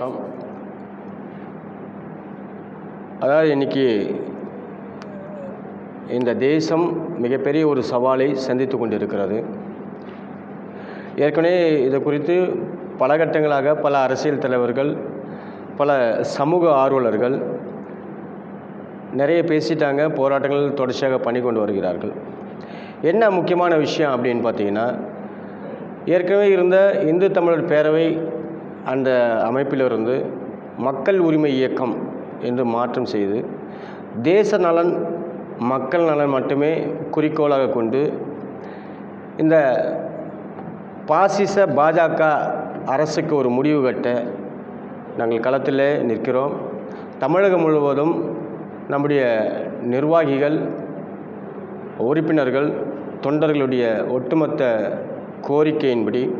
வணக்கம். அதாவது இன்னைக்கு இந்த தேசம் மிகப்பெரிய ஒரு சவாலை சந்தித்து கொண்டிருக்கிறது. ஏற்கனவே இது குறித்து பல கட்டங்களாக பல அரசியல் தலைவர்கள் பல சமூக ஆர்வலர்கள் நிறைய பேசிட்டாங்க போராட்டங்கள் தொடர்ச்சியாக பண்ணி கொண்டு வருகிறார்கள். என்ன முக்கியமான விஷயம் அப்படின்னு பார்த்தீங்கன்னா ஏற்கனவே இருந்த இந்து தமிழர் பேரவை அந்த அமைப்பிலிருந்து மக்கள் உரிமை இயக்கம் என்று மாற்றம் செய்து தேச நலன் மக்கள் நலன் மட்டுமே குறிக்கோளாக கொண்டு இந்த பாசிச பாஜக அரசுக்கு ஒரு முடிவு கட்ட நாங்கள் களத்தில் நிற்கிறோம். தமிழகம் முழுவதும் நம்முடைய நிர்வாகிகள் உறுப்பினர்கள் தொண்டர்களுடைய ஒட்டுமொத்த கோரிக்கையின்படி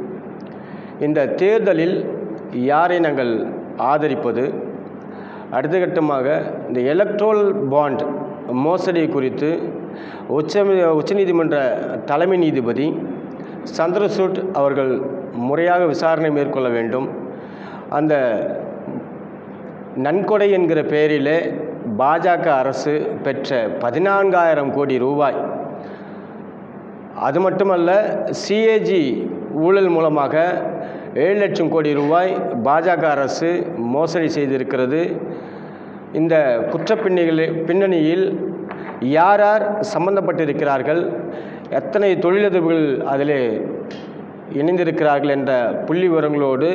இந்த தேர்தலில் யாரை நாங்கள் ஆதரிப்பது? அடுத்த கட்டமாக இந்த எலக்ட்ரோல் பாண்ட் மோசடி குறித்து உச்ச உச்சநீதிமன்ற தலைமை நீதிபதி சந்திரசூட் அவர்கள் முறையாக விசாரணை மேற்கொள்ள வேண்டும். அந்த நன்கொடை என்கிற பெயரிலே பாஜக அரசு பெற்ற பதினான்காயிரம் கோடி ரூபாய். அது மட்டுமல்ல சிஏஜி ஊழல் மூலமாக ஏழு லட்சம் கோடி ரூபாய் பாஜக அரசு மோசடி செய்திருக்கிறது. இந்த குற்றப்பின்னிகள் பின்னணியில் யார் யார் சம்பந்தப்பட்டிருக்கிறார்கள்? எத்தனை தொழிலதிபர்கள் அதிலே இணைந்திருக்கிறார்கள் என்ற புள்ளி விவரங்களோடு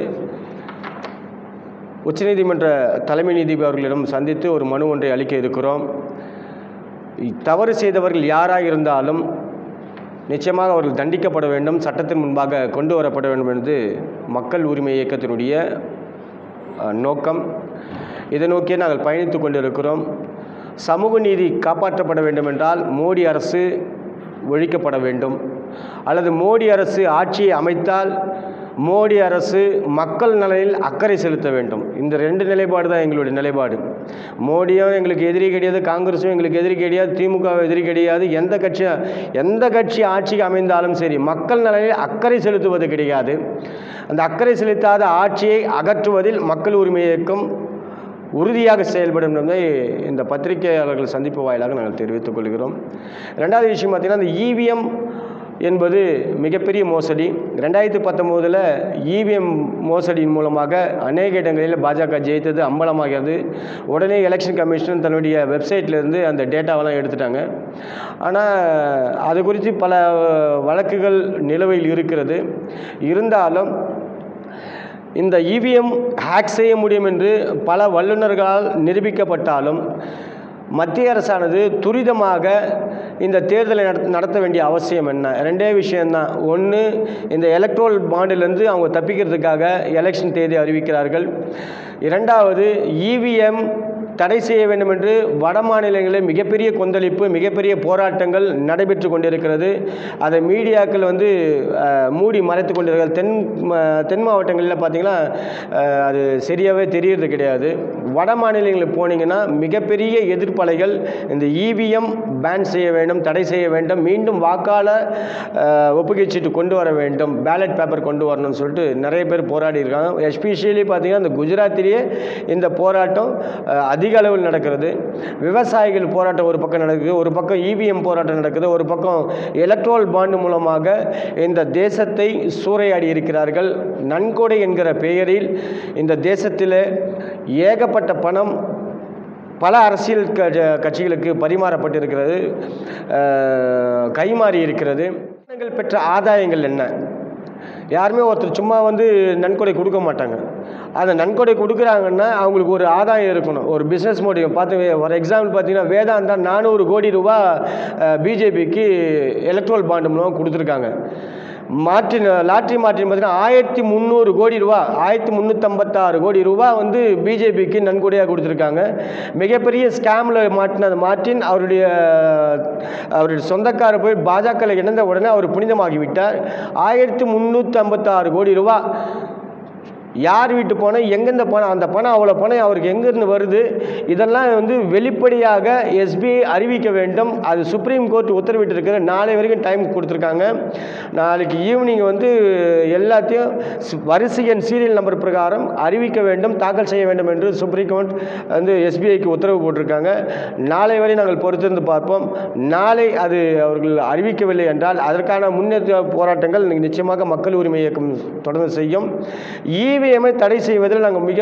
உச்சநீதிமன்ற தலைமை நீதிபதி அவர்களிடம் சந்தித்து ஒரு மனு ஒன்றை அளிக்க இருக்கிறோம். தவறு செய்தவர்கள் யாராக இருந்தாலும் நிச்சயமாக அவர்கள் தண்டிக்கப்பட வேண்டும் சட்டத்தின் முன்பாக கொண்டு வரப்பட வேண்டும் என்பது மக்கள் உரிமை இயக்கத்தினுடைய நோக்கம். இதை நோக்கியே நாங்கள் பயணித்து கொண்டிருக்கிறோம். சமூக நீதி காப்பாற்றப்பட வேண்டும் என்றால் மோடி அரசு ஒழிக்கப்பட வேண்டும். அல்லது மோடி அரசு ஆட்சியை அமைத்தால் மோடி அரசு மக்கள் நலனில் அக்கறை செலுத்த வேண்டும். இந்த ரெண்டு நிலைப்பாடு தான் எங்களுடைய நிலைப்பாடு. மோடியும் எங்களுக்கு எதிரி கிடையாது காங்கிரஸும் எங்களுக்கு எதிரி கிடையாது திமுக எதிரி கிடையாது. எந்த கட்சி எந்த கட்சி ஆட்சிக்கு அமைந்தாலும் சரி மக்கள் நலனில் அக்கறை செலுத்துவது கிடையாது. அந்த அக்கறை செலுத்தாத ஆட்சியை அகற்றுவதில் மக்கள் உரிமை இயக்கம் உறுதியாக செயல்படும் என்பதை இந்த பத்திரிகையாளர்கள் சந்திப்பு வாயிலாக நாங்கள் தெரிவித்துக் கொள்கிறோம். ரெண்டாவது விஷயம் பார்த்திங்கன்னா இந்த இவிஎம் என்பது மிகப்பெரிய மோசடி. ரெண்டாயிரத்தி பத்தொம்போதில் இவிஎம் மோசடியின் மூலமாக அநேக இடங்களில் பாஜக ஜெயித்தது அம்பலமாகிறது. உடனே எலெக்ஷன் கமிஷன் தன்னுடைய வெப்சைட்லேருந்து அந்த டேட்டாவெல்லாம் எடுத்துட்டாங்க. ஆனால் அது குறித்து பல வழக்குகள் நிலுவையில் இருக்கிறது. இருந்தாலும் இந்த இவிஎம் ஹேக் செய்ய முடியும் என்று பல வல்லுநர்களால் நிரூபிக்கப்பட்டாலும் மத்திய அரசானது துரிதமாக இந்த தேர்தலை நடத்த நடத்த வேண்டிய அவசியம் என்ன? ரெண்டே விஷயந்தான் ஒன்று இந்த எலக்ட்ரோல் பாண்டிலேருந்து அவங்க தப்பிக்கிறதுக்காக எலெக்ஷன் தேதி அறிவிக்கிறார்கள். இரண்டாவது இவிஎம் தடை செய்ய வேண்டும் என்று வட மாநிலங்களில் மிகப்பெரிய கொந்தளிப்பு மிகப்பெரிய போராட்டங்கள் நடைபெற்று கொண்டிருக்கிறது. அதை மீடியாக்கள் வந்து மூடி மறைத்து கொண்டிருக்கிறது தென் ம- தென் மாவட்டங்களில் பார்த்தீங்கன்னா அது சரியாகவே தெரியறது கிடையாது. வட மாநிலங்களுக்கு போனீங்கன்னா மிகப்பெரிய எதிர்ப்பலைகள் இந்த இவிஎம் பேன் செய்ய வேண்டும் தடை செய்ய வேண்டும் மீண்டும் வாக்காளர் அஹ், சீட்டு கொண்டு வர வேண்டும் பேலட் பேப்பர் கொண்டு வரணும்னு சொல்லிட்டு நிறைய பேர் போராடி இருக்காங்க எஸ்பெஷலி பார்த்தீங்கன்னா இந்த குஜராத்திலேயே இந்த போராட்டம் அதிக அதிக அளவில் நடக்கிறது. விவசாயிகள் போராட்டம் ஒரு பக்கம் நடக்குது ஒரு பக்கம் இவிஎம் போராட்டம் நடக்குது ஒரு பக்கம் எலக்ட்ரோல் பாண்டு மூலமாக இந்த தேசத்தை சூறையாடி இருக்கிறார்கள். நன்கொடை என்கிற பெயரில் இந்த தேசத்தில் ஏகப்பட்ட பணம் பல அரசியல் க கட்சிகளுக்கு பரிமாறப்பட்டிருக்கிறது. இருக்கிறது கைமாறி இருக்கிறது. பெற்ற ஆதாயங்கள் என்ன? யாருமே ஒருத்தர் சும்மா வந்து நன்கொடை கொடுக்க மாட்டாங்க. அந்த நன்கொடை கொடுக்குறாங்கன்னா அவங்களுக்கு ஒரு ஆதாயம் இருக்கணும். ஒரு பிஸ்னஸ் மோட்டிவ் பார்த்து ஒரு எக்ஸாம்பிள் பார்த்தீங்கன்னா வேதாந்தா நானூறு கோடி ரூபா பிஜேபிக்கு எலக்ட்ரல் பாண்டு மூலம் கொடுத்துருக்காங்க. மாற்றின் லாட்ரி மாற்றின் பார்த்தீங்கன்னா ஆயிரத்தி முந்நூறு கோடி ரூபா ஆயிரத்தி முந்நூற்றம்பத்தாறு கோடி ரூபா வந்து பிஜேபிக்கு நன்கொடையாக கொடுத்துருக்காங்க. மிகப்பெரிய ஸ்கேமில் மாட்டினது மார்டின் அவருடைய அவருடைய சொந்தக்காரர் போய் பாஜகவில் இணைந்த உடனே அவர் புனிதமாகி விட்டார் முந்நூறு முந்நூற்றம்பத்தாறு கோடி ரூபா யார் வீட்டு பணம் எங்கேருந்து பணம் அந்த பணம் அவ்வளோ பணம் அவருக்கு எங்கேருந்து வருது? இதெல்லாம் வந்து வெளிப்படையாக எஸ்பிஐ அறிவிக்க வேண்டும். அது சுப்ரீம் கோர்ட் உத்தரவிட்டிருக்கிற நாளை வரைக்கும் டைம் கொடுத்துருக்காங்க. நாளைக்கு ஈவினிங் வந்து எல்லாத்தையும் வரிசையின் வரிசை எண் சீரியல் நம்பர் பிரகாரம் அறிவிக்க வேண்டும் தாக்கல் செய்ய வேண்டும் என்று சுப்ரீம் கோர்ட் வந்து எஸ்பிஐக்கு உத்தரவு போட்டிருக்காங்க. நாளை வரை நாங்கள் பொறுத்திருந்து பார்ப்போம். நாளை அது அவர்கள் அறிவிக்கவில்லை என்றால் அதற்கான முன்னேற்ற போராட்டங்கள் நிச்சயமாக மக்கள் உரிமை இயக்கம் தொடர்ந்து செய்யும். இவிஎம்மை தடை செய்வதில் நாங்கள் மிக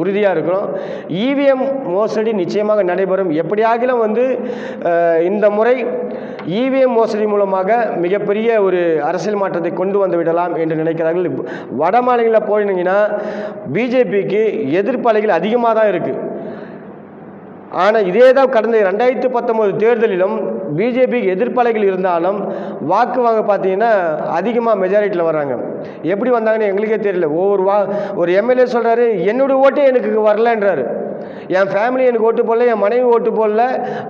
உறுதியாக இருக்கிறோம். இவிஎம் மோசடி நிச்சயமாக நடைபெறும். எப்படியாகிலும் வந்து இந்த முறை இவிஎம் மோசடி மூலமாக மிகப்பெரிய ஒரு அரசியல் மாற்றத்தை கொண்டு வந்து விடலாம் என்று நினைக்கிறார்கள். வட மாநிலங்களில் போனீங்கன்னா பிஜேபிக்கு எதிர்ப்பாளிகள் அதிகமாக தான் இருக்குது ஆனால் இதே தான் கடந்த ரெண்டாயிரத்தி பத்தொம்போது தேர்தலிலும் பிஜேபிக்கு எதிர்ப்பலைகள் இருந்தாலும் வாக்கு வாங்க பார்த்தீங்கன்னா அதிகமாக மெஜாரிட்டியில் வர்றாங்க. எப்படி வந்தாங்கன்னு எங்களுக்கே தெரியல. ஒவ்வொரு வா ஒரு எம்எல்ஏ சொல்கிறாரு என்னோடய ஓட்டே எனக்கு வரலன்றாரு. என் ஃபேமிலி எனக்கு ஓட்டு போடல என் மனைவி ஓட்டு போடல.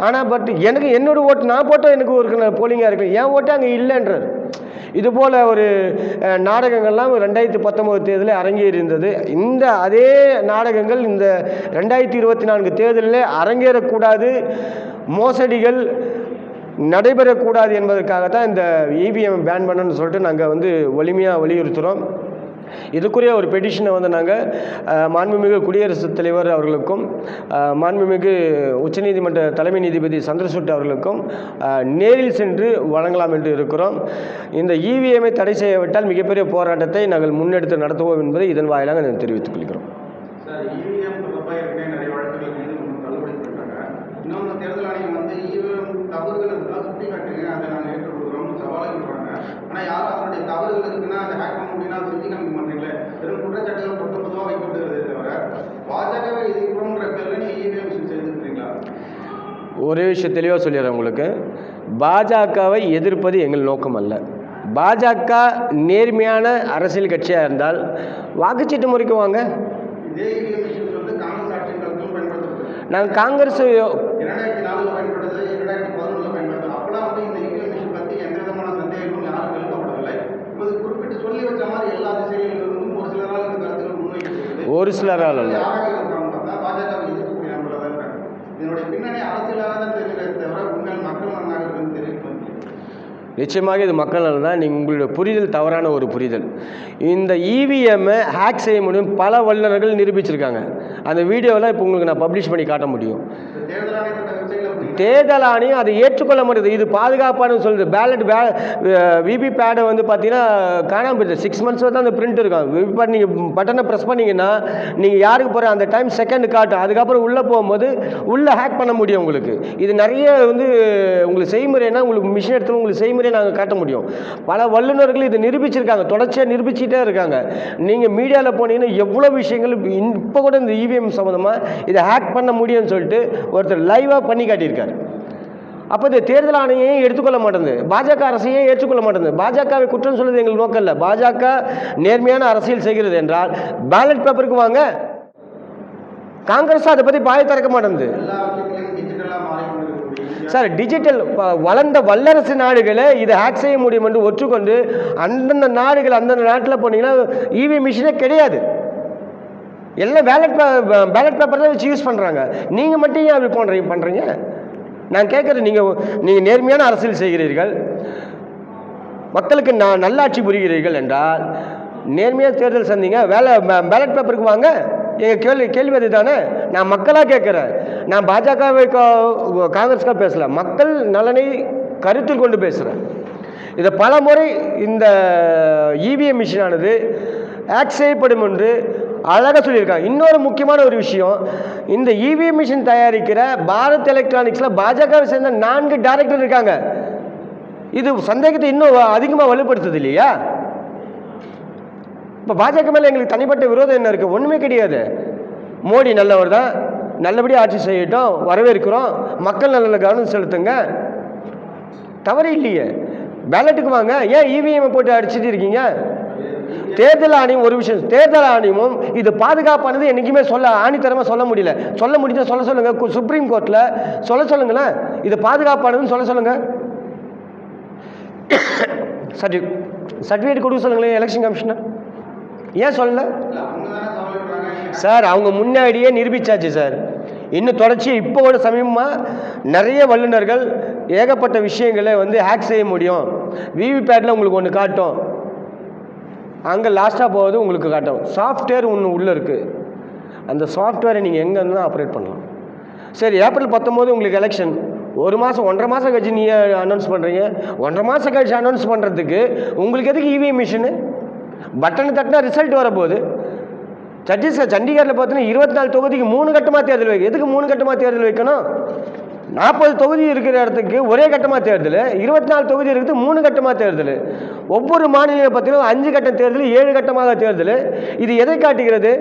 ஆனால் பட் எனக்கு என்னோடய ஓட்டு நான் போட்டால் எனக்கு ஒரு போலிங்காக இருக்கு. என் ஓட்டு அங்கே இல்லைன்றார். இது போல் ஒரு நாடகங்கள்லாம் ரெண்டாயிரத்தி பத்தொம்போது தேர்தலில் அரங்கேறி இருந்தது இந்த அதே நாடகங்கள் இந்த ரெண்டாயிரத்தி இருபத்தி நான்கு தேர்தலில் அரங்கேறக்கூடாது மோசடிகள் நடைபெறக்கூடாது என்பதற்காகத்தான் இந்த இவிஎம் பேன் பண்ணணும்னு சொல்லிட்டு நாங்கள் வந்து வலிமையாக வலியுறுத்துகிறோம் இதுக்குரிய ஒரு பெட்டிஷனை வந்து நாங்கள் மாண்புமிகு குடியரசுத் தலைவர் அவர்களுக்கும் மாண்புமிகு உச்சநீதிமன்ற தலைமை நீதிபதி சந்திரசூட் அவர்களுக்கும் நேரில் சென்று வழங்கலாம் என்று இருக்கிறோம். இந்த இவிஎம்ஐ தடை செய்யவிட்டால் மிகப்பெரிய போராட்டத்தை நாங்கள் முன்னெடுத்து நடத்துவோம் என்பதை இதன் வாயிலாக நாங்கள் தெரிவித்துக் கொள்கிறோம் சார் இவிஎம் தொடர்பாக ஏற்கனவே நிறைய வழக்குகள் மீது முன் தள்ளுபடி பண்ணிட்டாங்க இன்னொன்று தேர்தல் ஆணையம் வந்து இவிஎம் தவறுகள் இருந்தால் சுட்டி காட்டுங்க அதை நாங்கள் ஏற்றுக்கொள்கிறோம் சவாலாக சொல்கிறாங்க ஆனால் யாரும் அதனுடைய தவறுகள் இருக்குன்னா அதை ஹேக் பண்ண முடியும்னா அதை செஞ்சு காமிக்க மாட்டீங்களே வெறும் குற்றச்சாட்டுகள் பொறுத்த பொதுவாக வைக்கப்படுகிறதே தவிர பாஜகவை எதிர்க்கிறோன்ற பேரில் நீங்கள் இவிஎம் மிஷின் செய்திருக்கிறீங்களா ஒரே விஷயம் தெளிவாக சொல்லிடுறேன் உங்களுக்கு. பாஜகவை எதிர்ப்பது எங்கள் நோக்கம் அல்ல. பாஜக நேர்மையான அரசியல் கட்சியாக இருந்தால் வாக்குச்சீட்டு முறைக்கு வாங்க. நாங்கள் காங்கிரஸ் ஒரு சிலரால் அல்ல ஆட்சி காலத்திலும் பயன்படுத்தப்பட்டது நாங்கள் காங்கிரஸ் இரண்டாயிரத்தி நாலில் பயன்படுத்தது இரண்டாயிரத்தி பதினொன்றில் பயன்படுத்தது அப்போலாம் வந்து இந்த இவிஎம் மிஷின் பற்றி எந்த விதமான சந்தேகமும் யாரும் எழுப்பப்படவில்லை இப்போது குறிப்பிட்டு சொல்லி வச்ச மாதிரி எல்லா திசைகளிலிருந்தும் ஒரு சிலரால் இந்த கருத்துக்கள் முன்வைக்கப்படுகிறது ஒரு சிலரால் அல்ல யாராக இருக்காங்க பார்த்தா பாஜகவை எதிர்க்கக்கூடிய நபர்களாக தான் இருக்காங்க இதனுடைய பின்னணி அரசியலாக தான் தெரிகிறதே தவிர உண்மையில் மக்கள் நன்னாக இருக்குன்னு தெரிவிக்க நிச்சயமாக இது மக்கள் நலன் தான் நீங்கள் உங்களுடைய புரிதல் தவறான ஒரு புரிதல். இந்த இவிஎம்மை ஹேக் செய்ய முடியும். பல வல்லுநர்கள் நிரூபிச்சிருக்காங்க. அந்த வீடியோலாம் இப்போ உங்களுக்கு நான் பப்ளிஷ் பண்ணி காட்ட முடியும் இந்த தேர்தல் ஆணையத்தோட வெப்சைட்டில் அப்படி தேர்தல் ஆணையம் அதை ஏற்றுக்கொள்ள மாட்டேது இது பாதுகாப்பானு சொல்லுது பேலட் பே விபி பேடை வந்து பார்த்தீங்கன்னா காணாமல் போயிடுது சிக்ஸ் மந்த்ஸ் தான் அந்த பிரிண்ட் இருக்கும். விபி நீங்கள் பட்டனை ப்ரெஸ் பண்ணிங்கன்னா நீங்கள் யாருக்கு போகிற அந்த டைம் செகண்ட் காட்டும். அதுக்கப்புறம் உள்ளே போகும்போது உள்ளே ஹேக் பண்ண முடியும் உங்களுக்கு. இது நிறைய வந்து உங்களுக்கு செய்முறைனா உங்களுக்கு மிஷின் எடுத்து உங்களுக்கு செய்முறையை நாங்கள் காட்ட முடியும். பல வல்லுநர்கள் இதை நிரூபிச்சிருக்காங்க. தொடர்ச்சியாக நிரூபிச்சிட்டே இருக்காங்க. நீங்கள் மீடியாவில் போனீங்கன்னா எவ்வளோ விஷயங்கள் இப்போ கூட இந்த இவிஎம் சம்மந்தமாக இதை ஹேக் பண்ண முடியும்னு சொல்லிட்டு ஒருத்தர் லைவாக பண்ணி காட்டியிருக்காரு. அப்போ இந்த தேர்தல் ஆணையம் எடுத்துக்கொள்ள மாட்டேங்குது. பாஜக அரசையும் ஏற்றுக்கொள்ள மாட்டேங்குது. பாஜகவை குற்றம் சொல்வது எங்கள் நோக்கம் இல்லை. பாஜக நேர்மையான அரசியல் செய்கிறது என்றால் பேலட் பேப்பருக்கு வாங்க. காங்கிரஸ் அதை பற்றி பாய திறக்க மாட்டேங்குது. சார் டிஜிட்டல் வளர்ந்த வல்லரசு நாடுகளை இதை ஹேக் செய்ய முடியும் என்று ஒற்றுக்கொண்டு அந்தந்த நாடுகள் அந்தந்த நாட்டில் போனீங்கன்னா இவி மிஷினே கிடையாது. எல்லாம் பேலட் பேலட் பேப்பர் தான் வச்சு யூஸ் பண்ணுறாங்க நீங்கள் மட்டும் ஏன் அப்படி பண்ணுறீங்க பண்ணுறீங்க நான் கேட்குறேன் நீங்கள் நீங்கள் நேர்மையான அரசியல் செய்கிறீர்கள். மக்களுக்கு நான் நல்லாட்சி புரிகிறீர்கள் என்றால் நேர்மையாக தேர்தல் சந்திங்க வேலை பேலட் பேப்பருக்கு வாங்க. எங்கள் கேள்வி கேள்வி அது தானே நான் மக்களாக கேட்குறேன். நான் பாஜகவை காங்கிரஸ்க்காக பேசல. மக்கள் நலனை கருத்தில் கொண்டு பேசுகிறேன் இதை பல முறை இந்த இவிஎம் மிஷினானது ஆக்ட் செய்யப்படும் என்று அழகாக சொல்லியிருக்காங்க. இன்னொரு முக்கியமான ஒரு விஷயம் இந்த இவி மிஷின் தயாரிக்கிற பாரத் எலக்ட்ரானிக்ஸில் பாஜகவை சேர்ந்த நான்கு டைரக்டர் இருக்காங்க. இது சந்தேகத்தை இன்னும் அதிகமாக வலுப்படுத்துது இல்லையா? இப்போ பாஜக மேலே எங்களுக்கு தனிப்பட்ட விரோதம் என்ன இருக்குது ஒன்றுமே கிடையாது. மோடி நல்லவர் தான். நல்லபடியாக ஆட்சி செய்யட்டும். வரவேற்கிறோம். மக்கள் நல்ல கவனம் செலுத்துங்க. தவறு இல்லையே. பேலட்டுக்கு வாங்க. ஏன் இவிஎம் போட்டு அடிச்சிட்டு இருக்கீங்க? தேர்தல் ஆணையம் ஒரு விஷயம் தேர்தல் ஆணையமும் இது பாதுகாப்பானது என்றைக்குமே சொல்ல ஆணித்தரமாக சொல்ல முடியல. சொல்ல முடிஞ்சால் சொல்ல சொல்லுங்கள் சுப்ரீம் கோர்ட்டில் சொல்ல சொல்லுங்களேன். இது பாதுகாப்பானதுன்னு சொல்ல சொல்லுங்கள் சர்டி சர்டிஃபிகேட் கொடுக்க சொல்லுங்களேன் எலெக்ஷன் கமிஷனர் ஏன் சொல்லல? சார் அவங்க முன்னாடியே நிரூபித்தாச்சு சார். இன்னும் தொடர்ச்சி இப்போ கூட சமீபமாக நிறைய வல்லுநர்கள் ஏகப்பட்ட விஷயங்களை வந்து ஹேக் செய்ய முடியும். விவிபேட்டில் உங்களுக்கு ஒன்று காட்டும். அங்கே லாஸ்ட்டாக போவது உங்களுக்கு காட்டும். சாஃப்ட்வேர் ஒன்று உள்ளே இருக்குது அந்த சாஃப்ட்வேரை நீங்கள் எங்கே இருந்தால் ஆப்ரேட் பண்ணலாம். சரி ஏப்ரல் பத்தொம்போது உங்களுக்கு எலெக்ஷன் ஒரு மாதம் ஒன்றரை மாதம் கழிச்சு நீங்கள் அனௌன்ஸ் பண்ணுறீங்க ஒன்றரை மாதம் கழிச்சு அனௌன்ஸ் பண்ணுறதுக்கு உங்களுக்கு எதுக்கு இவிஎம் மிஷினு பட்டனை தட்டினா ரிசல்ட் வரப்போகுது. சத்தீஸ்கர் சண்டிகரில் பார்த்தீங்கன்னா இருபத்தி நாலு தொகுதிக்கு மூணு கட்டமாக தேர்தல் வைக்கணும் எதுக்கு மூணு கட்டமாக தேர்தல் வைக்கணும்? நாற்பது தொகுதி இருக்கிற இடத்துக்கு ஒரே கட்டமாக தேர்தல் இருபத்தி நாலு தொகுதி இருக்குது மூணு கட்டமாக தேர்தல். ஒவ்வொரு மாநிலம் பார்த்தீங்கன்னா அஞ்சு கட்ட தேர்தல் ஏழு கட்டமாக தேர்தல். இது எதை காட்டுகிறது?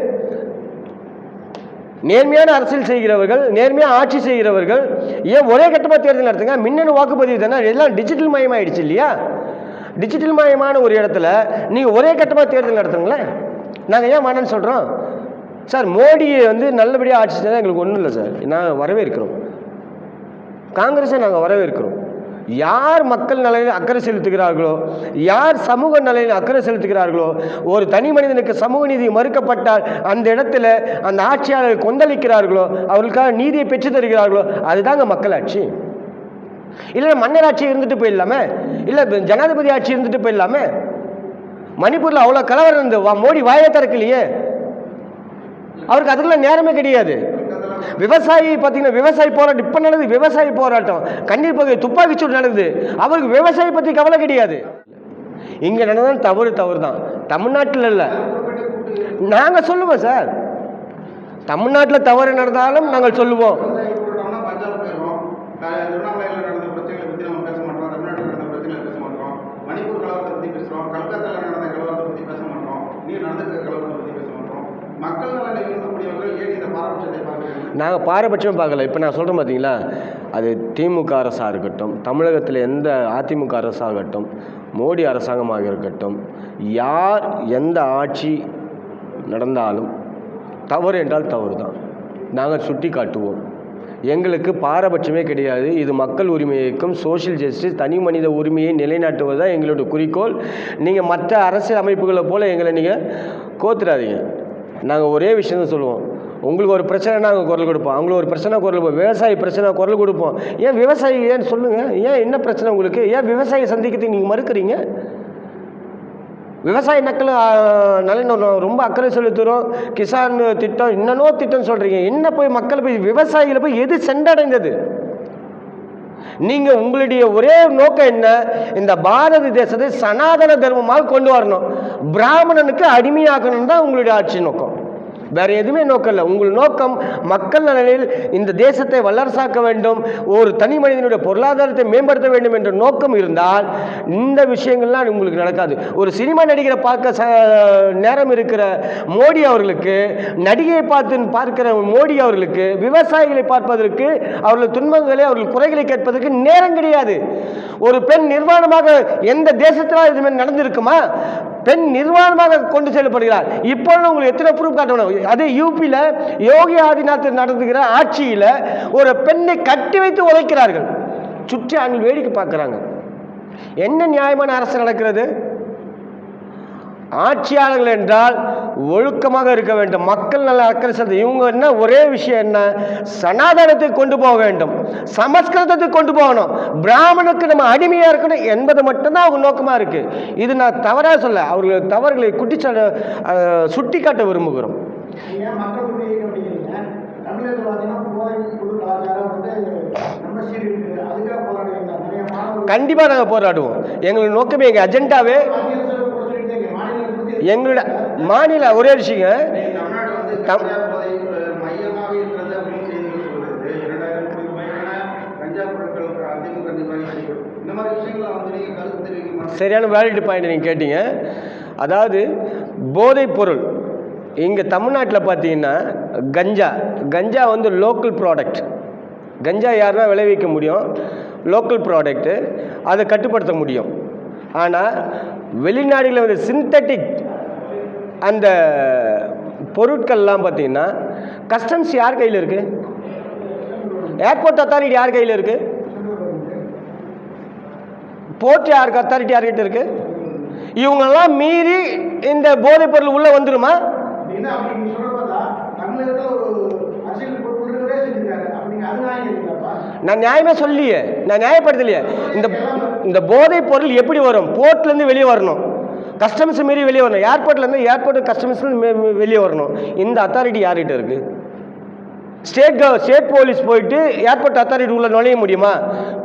நேர்மையான அரசியல் செய்கிறவர்கள் நேர்மையாக ஆட்சி செய்கிறவர்கள் ஏன் ஒரே கட்டமாக தேர்தல் நடத்துங்க? மின்னணு வாக்குப்பதிவு தானே? எல்லாம் டிஜிட்டல் மயமாயிடுச்சு இல்லையா? டிஜிட்டல் மயமான ஒரு இடத்துல நீங்கள் ஒரே கட்டமாக தேர்தல் நடத்துங்களேன் நாங்கள் ஏன் வேணாம்னு சொல்கிறோம் சார் மோடியை வந்து நல்லபடியாக ஆட்சி செஞ்சால் எங்களுக்கு ஒன்றும் இல்லை சார். நாங்கள் வரவேற்கிறோம். காங்கிரஸை நாங்கள் வரவேற்கிறோம். யார் மக்கள் நலனில் அக்கறை செலுத்துகிறார்களோ யார் சமூக நலனில் அக்கறை செலுத்துகிறார்களோ ஒரு தனி மனிதனுக்கு சமூக நீதி மறுக்கப்பட்டால் அந்த இடத்துல அந்த ஆட்சியாளர்கள் கொந்தளிக்கிறார்களோ அவர்களுக்காக நீதியை பெற்று தருகிறார்களோ அதுதாங்க மக்களாட்சி இல்லை மன்னர் ஆட்சி இருந்துட்டு போயிடலாமே? இல்லை ஜனாதிபதி ஆட்சி இருந்துட்டு போயிடலாமே? மணிப்பூரில் அவ்வளோ கலவரம் இருந்து வா மோடி வாயை திறக்கலையே. அவருக்கு அதுக்கெல்லாம் நேரமே கிடையாது. விவசாயி பார்த்தீங்கன்னா விவசாயி போராட்டம் இப்போ நடக்குது விவசாயி போராட்டம். கண்ணீர் பகுதி துப்பாக்கி சூடு நடக்குது. அவருக்கு விவசாயி பற்றி கவலை கிடையாது. இங்கே நடந்தால் தவறு தவறு தான் தமிழ்நாட்டில் இல்லை. நாங்கள் சொல்லுவோம் சார். தமிழ்நாட்டில் தவறு நடந்தாலும் நாங்கள் சொல்லுவோம். பேச மாட்டோம் மணிப்பூர் கலவரத்தை பற்றி பேசுகிறோம் கல்கத்தாவில் நடந்த கலவரத்தை பற்றி பேச மாட்டோம். நீ நடந்த கலவரத்தை பற்றி பேச மாட்டோம். நாங்கள் பாரபட்சம் பார்க்கல. இப்போ நான் சொல்கிறேன் பார்த்தீங்களா அது திமுக அரசாக இருக்கட்டும் தமிழகத்தில் எந்த அதிமுக அரசாகட்டும் மோடி அரசாங்கமாக இருக்கட்டும் யார் எந்த ஆட்சி நடந்தாலும் தவறு என்றால் தவறு தான் நாங்கள் சுட்டி காட்டுவோம் எங்களுக்கு பாரபட்சமே கிடையாது. இது மக்கள் உரிமைக்கும் சோஷியல் ஜஸ்டிஸ் தனி மனித உரிமையை நிலைநாட்டுவது தான் எங்களோட குறிக்கோள். நீங்கள் மற்ற அரசியல் அமைப்புகளை போல் எங்களை நீங்கள் கோத்துறாதீங்க. நாங்கள் ஒரே விஷயம் தான் சொல்லுவோம். உங்களுக்கு ஒரு பிரச்சனை நாங்கள் குரல் கொடுப்போம். அவங்களுக்கு ஒரு பிரச்சனை குரல் கொடுப்போம். விவசாயி பிரச்சனை குரல் கொடுப்போம். ஏன் விவசாயி ஏன்னு சொல்லுங்கள் ஏன் என்ன பிரச்சனை உங்களுக்கு? ஏன் விவசாயி சந்திக்கிறதுக்கு நீங்கள் மறுக்கிறீங்க? விவசாய மக்கள் நலன் ரொம்ப அக்கறை செலுத்துகிறோம் கிசான் திட்டம் என்னென்னோ திட்டம்னு சொல்கிறீங்க என்ன போய் மக்கள் போய் விவசாயிகளை போய் எது சென்றடைந்தது? நீங்கள் உங்களுடைய ஒரே நோக்கம் என்ன? இந்த பாரத தேசத்தை சனாதன தர்மமாக கொண்டு வரணும். பிராமணனுக்கு அடிமையாக்கணும் தான் உங்களுடைய ஆட்சி நோக்கம். வேற எதுவுமே நோக்கம் இல்லை உங்கள் நோக்கம் மக்கள் நலனில் இந்த தேசத்தை வல்லரசாக்க வேண்டும் ஒரு தனி மனிதனுடைய பொருளாதாரத்தை மேம்படுத்த வேண்டும் என்ற நோக்கம் இருந்தால் இந்த விஷயங்கள்லாம் உங்களுக்கு நடக்காது. ஒரு சினிமா நடிகரை பார்க்க ச நேரம் இருக்கிற மோடி அவர்களுக்கு நடிகையை பார்த்து பார்க்கிற மோடி அவர்களுக்கு விவசாயிகளை பார்ப்பதற்கு அவர்கள் துன்பங்களை அவர்கள் குறைகளை கேட்பதற்கு நேரம் கிடையாது. ஒரு பெண் நிர்வாணமாக எந்த தேசத்தில் இது நடந்திருக்குமா? பெண் நிர்வாணமாக கொண்டு செல்லப்படுகிறார். இப்பொழுது உங்களுக்கு எத்தனை ப்ரூஃப் காட்டணும்? அதே யூபியில் யோகி ஆதிநாத் நடந்துகிற ஆட்சியில் ஒரு பெண்ணை கட்டி வைத்து உழைக்கிறார்கள் சுற்றி ஆண்கள் வேடிக்கை பார்க்குறாங்க. என்ன நியாயமான அரசு நடக்கிறது? ஆட்சியாளர்கள் என்றால் ஒழுக்கமாக இருக்க வேண்டும். மக்கள் நல்ல அக்கறை செலுத்த இவங்க என்ன? ஒரே விஷயம் என்ன? சனாதனத்தை கொண்டு போக வேண்டும். சமஸ்கிருதத்தை கொண்டு போகணும். பிராமணுக்கு நம்ம அடிமையாக இருக்கணும் என்பது மட்டும்தான் அவங்க நோக்கமாக இருக்கு. இது நான் தவறாக சொல்ல அவர்கள் தவறுகளை குட்டிச்சாட சுட்டி காட்ட விரும்புகிறோம். கண்டிப்பாக நாங்கள் போராடுவோம். எங்களோட நோக்கமே எங்கள் அஜெண்டாவே மத்திய அரசு கூட சொல்லிட்டு இருக்கு மாநில பற்றி எங்களோட மாநில ஒரே விஷயங்க தம்- சரியான வேலிட் பாயிண்ட் நீங்கள் கேட்டீங்க. அதாவது போதைப் பொருள் இங்கே தமிழ்நாட்டில் பார்த்தீங்கன்னா கஞ்சா கஞ்சா வந்து லோக்கல் ப்ராடக்ட் கஞ்சா யாருன்னா விளைவிக்க முடியும். லோக்கல் ப்ராடக்ட்டு அதை கட்டுப்படுத்த முடியும். ஆனால் வெளிநாடுகளில் வந்து சிந்தட்டிக் அந்த பொருட்கள்லாம் பார்த்திங்கன்னா கஸ்டம்ஸ் யார் கையில் இருக்குது ஏர்போர்ட் அத்தாரிட்டி யார் கையில் இருக்குது போர்ட் யாருக்கு அத்தாரிட்டி யார்கிட்ட இருக்குது இவங்கெல்லாம் மீறி இந்த போதைப் பொருள் உள்ளே வந்துடுமா நான் நியாயமாக சொல்லியே நான் நியாயப்படுத்தலையே. இந்த இந்த போதைப் பொருள் எப்படி வரும்? போர்ட்லேருந்து வெளியே வரணும். கஸ்டம்ஸ் மாரி வெளியே வரணும். ஏர்போர்ட்லேருந்து ஏர்போர்ட் கஸ்டம்ஸ்லேருந்து வெளியே வரணும். இந்த அத்தாரிட்டி யார்கிட்ட இருக்குது ஸ்டேட் கவ ஸ்டேட் போலீஸ் போயிட்டு ஏர்போர்ட் அத்தாரிட்டி உள்ளே நுழைய முடியுமா?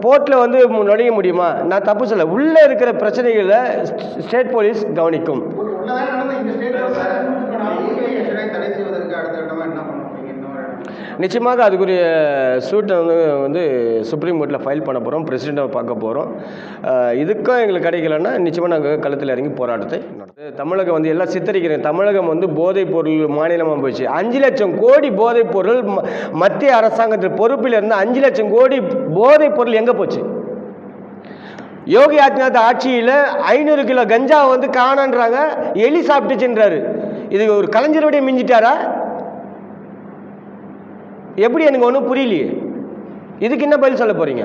போர்ட்டில் வந்து நுழைய முடியுமா? நான் தப்பு சொல்ல உள்ளே இருக்கிற பிரச்சனைகளை ஸ்டேட் போலீஸ் கவனிக்கும். நிச்சயமாக அதுக்குரிய சூட்டை வந்து வந்து சுப்ரீம் கோர்ட்டில் ஃபைல் பண்ண போகிறோம் பிரசிடெண்ட்டை பார்க்க போகிறோம் இதுக்கும் எங்களுக்கு கிடைக்கலன்னா நிச்சயமாக நாங்கள் களத்தில் இறங்கி போராட்டத்தை நடத்து தமிழகம் வந்து எல்லாம் சித்தரிக்கிறேன். தமிழகம் வந்து போதைப் பொருள் மாநிலமாக போச்சு. அஞ்சு லட்சம் கோடி போதைப் பொருள் ம- மத்திய அரசாங்கத்தில் பொறுப்பில் இருந்து அஞ்சு லட்சம் கோடி போதைப் பொருள் எங்கே போச்சு? யோகி ஆதித்யநாத் ஆட்சியில் ஐநூறு கிலோ கஞ்சா வந்து காணன்றாங்க. எலி சாப்பிட்டுச்சுன்றாரு. இது ஒரு கலைஞருடைய மிஞ்சிட்டாரா? எப்படி எனக்கு ஒன்றும் புரியலையே? இதுக்கு என்ன பதில் சொல்ல போகிறீங்க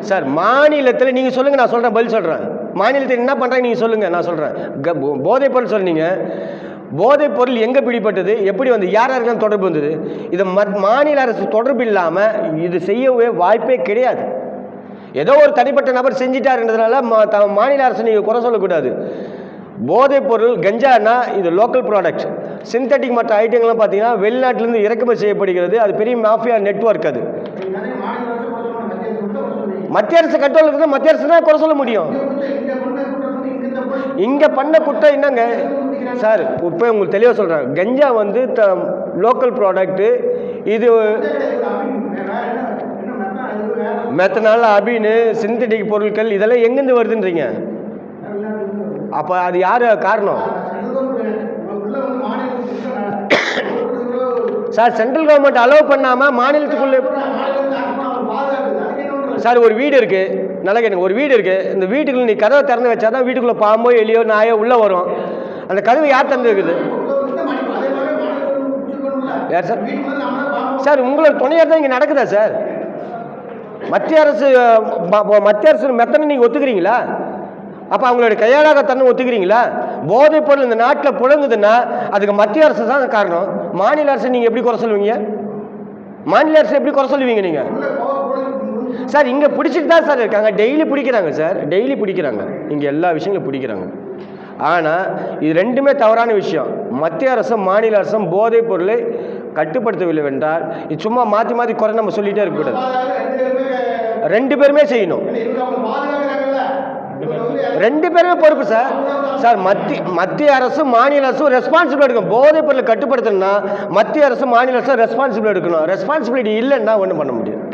சார் மாநிலத்தில் நீங்கள் சொல்லுங்கள் நான் சொல்கிறேன் பதில் சொல்கிறேன் மாநிலத்தில் என்ன பண்ணுறாங்க நீங்கள் சொல்லுங்கள் நான் சொல்கிறேன் க போ- போதைப் பொருள் சொன்னீங்க. போதைப் பொருள் எங்கே பிடிப்பட்டது எப்படி வந்து யார் யாருக்கெல்லாம் தொடர்பு வந்தது? இதை மத் மாநில அரசு தொடர்பு இல்லாமல் இது செய்யவே வாய்ப்பே கிடையாது. ஏதோ ஒரு தனிப்பட்ட நபர் செஞ்சிட்டாருன்றதுனால மா த மாநில அரசு நீங்கள் குறை சொல்லக்கூடாது. போதைப் பொருள் கஞ்சானா இது லோக்கல் ப்ராடக்ட் சிந்தட்டிக் மற்ற ஐட்டங்கள்லாம் பார்த்தீங்கன்னா வெளிநாட்டிலேருந்து இறக்குமதி செய்யப்படுகிறது. அது பெரிய மாஃபியா நெட்வொர்க் அது. மத்திய அரசு கூட கண்ட்ரோல் இருந்தால் மத்திய அரசு தான் குறை சொல்ல முடியும். இங்கே பண்ண குற்றம் என்னங்க? சார் இப்போ உங்களுக்கு தெளிவாக சொல்கிறேன் கஞ்சா வந்து த லோக்கல் ப்ராடக்ட்டு இது மெத்தனால் அபின்னு சிந்தட்டிக் பொருட்கள் இதெல்லாம் எங்கேருந்து வருதுன்றீங்க? அப்போ அது யார்? காரணம்? சார் சென்ட்ரல் கவர்மெண்ட் அலோவ் பண்ணாமல் மாநிலத்துக்குள்ளே சார் ஒரு வீடு இருக்குது நல்லா கேட்டுங்க ஒரு வீடு இருக்குது இந்த வீட்டுக்குள்ள நீ கதவை திறந்து வச்சா தான் வீட்டுக்குள்ளே பாம்போ எலியோ நாயோ உள்ளே வரும். அந்த கதவை யார் திறந்து இருக்குது யார் சார்? சார் உங்களோட துணையாக தான் இங்கே நடக்குதா சார்? மத்திய அரசு மத்திய அரசு மெத்தனை நீங்கள் ஒத்துக்கிறீங்களா? அப்போ அவங்களோட கையாளாக தன்னை ஒத்துக்கிறீங்களா? போதைப் பொருள் இந்த நாட்டில் புழங்குதுன்னா அதுக்கு மத்திய அரசு தான் காரணம். மாநில அரசு நீங்கள் எப்படி குறை சொல்லுவீங்க? மாநில அரசு எப்படி குறை சொல்லுவீங்க நீங்கள் சார் இங்கே பிடிச்சிட்டு தான் சார் இருக்காங்க. டெய்லி பிடிக்கிறாங்க சார். டெய்லி பிடிக்கிறாங்க. இங்கே எல்லா விஷயங்களும் பிடிக்கிறாங்க. ஆனால் இது ரெண்டுமே தவறான விஷயம். மத்திய அரசும் மாநில அரசும் போதைப் பொருளை கட்டுப்படுத்தவில்லை என்றால் இது சும்மா மாற்றி மாற்றி குறை நம்ம சொல்லிகிட்டே இருக்கக்கூடாது. ரெண்டு பேருமே செய்யணும். ரெண்டு பேருமே பொறுப்பு சார். சார் மத்திய மத்திய அரசும் மாநில அரசும் ரெஸ்பான்சிபிள் எடுக்கணும். போதைப் பொருளை கட்டுப்படுத்தணும்னா மத்திய அரசு மாநில அரசும் ரெஸ்பான்சிபிள் எடுக்கணும். ரெஸ்பான்சிபிலிட்டி இல்லைன்னா ஒன்றும் பண்ண முடியாது.